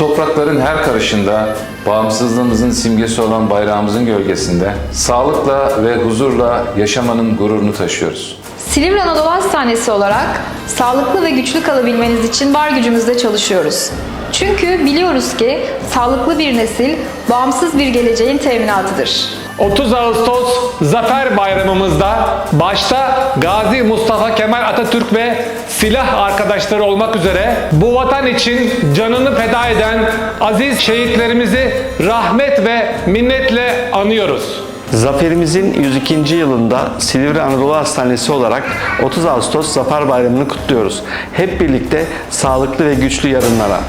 toprakların her karışında, bağımsızlığımızın simgesi olan bayrağımızın gölgesinde, sağlıkla ve huzurla yaşamanın gururunu taşıyoruz. Silivri Anadolu Hastanesi olarak sağlıklı ve güçlü kalabilmeniz için var gücümüzle çalışıyoruz. Çünkü biliyoruz ki sağlıklı bir nesil bağımsız bir geleceğin teminatıdır. 30 Ağustos Zafer Bayramımızda başta Gazi Mustafa Kemal Atatürk ve silah arkadaşları olmak üzere bu vatan için canını feda eden aziz şehitlerimizi rahmet ve minnetle anıyoruz. Zaferimizin 102. yılında Silivri Anadolu Hastanesi olarak 30 Ağustos Zafer Bayramı'nı kutluyoruz. Hep birlikte sağlıklı ve güçlü yarınlara.